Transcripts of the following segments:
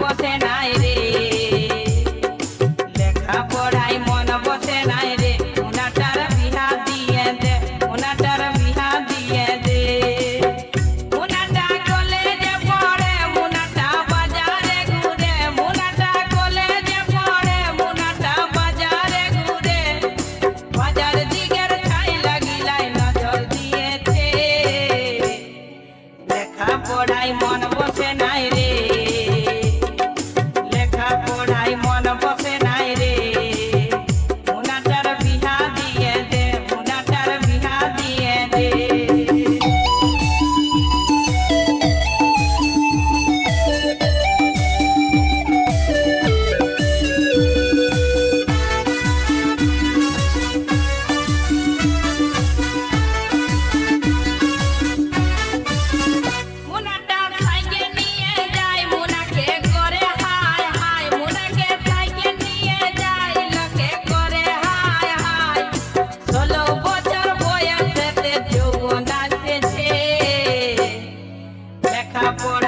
What's posena.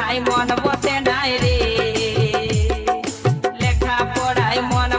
পড়ায় মন বসে নাই রে। লেখা পড়ায় মন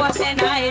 বসে নাই